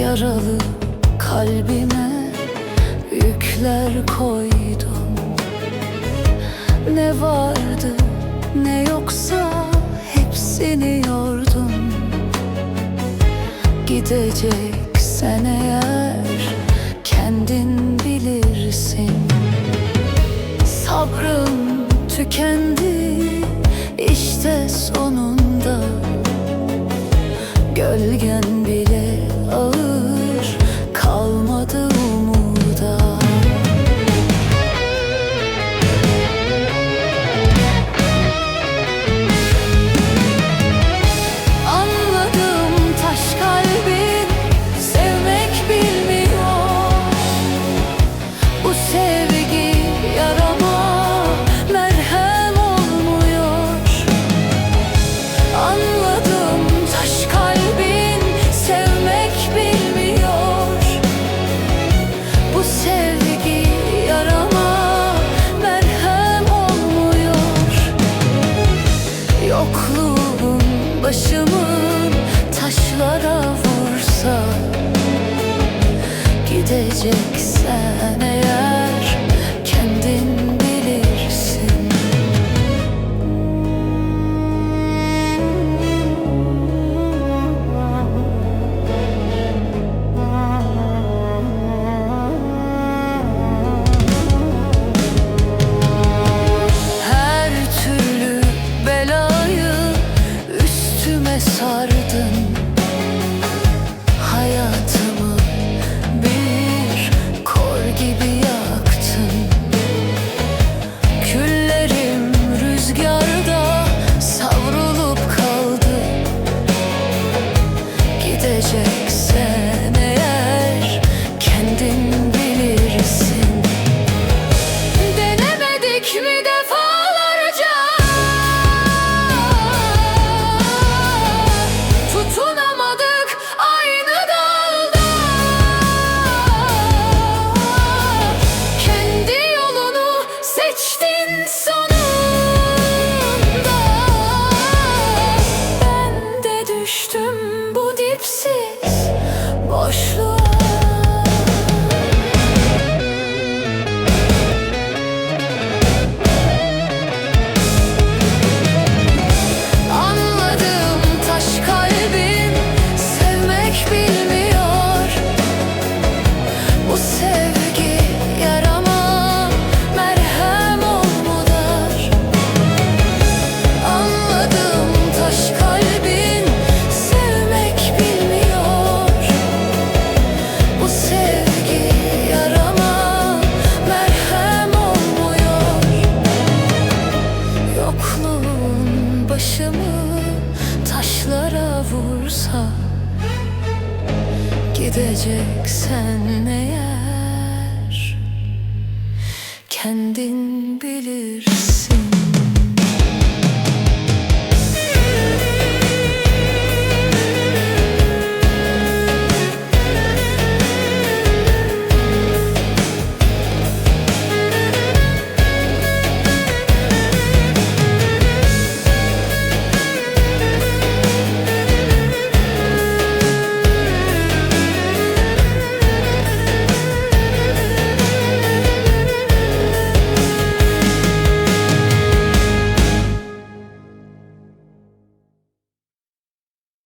Yaralı kalbime yükler koydum. Ne vardı ne yoksa hepsini yordum. Gideceksen eğer kendin bilirsin. Sabrım tükendi işte sonunda. Gölgen gideceksen eğer. başımı taşlara vursa Gideceksen eğer kendin bilirsin.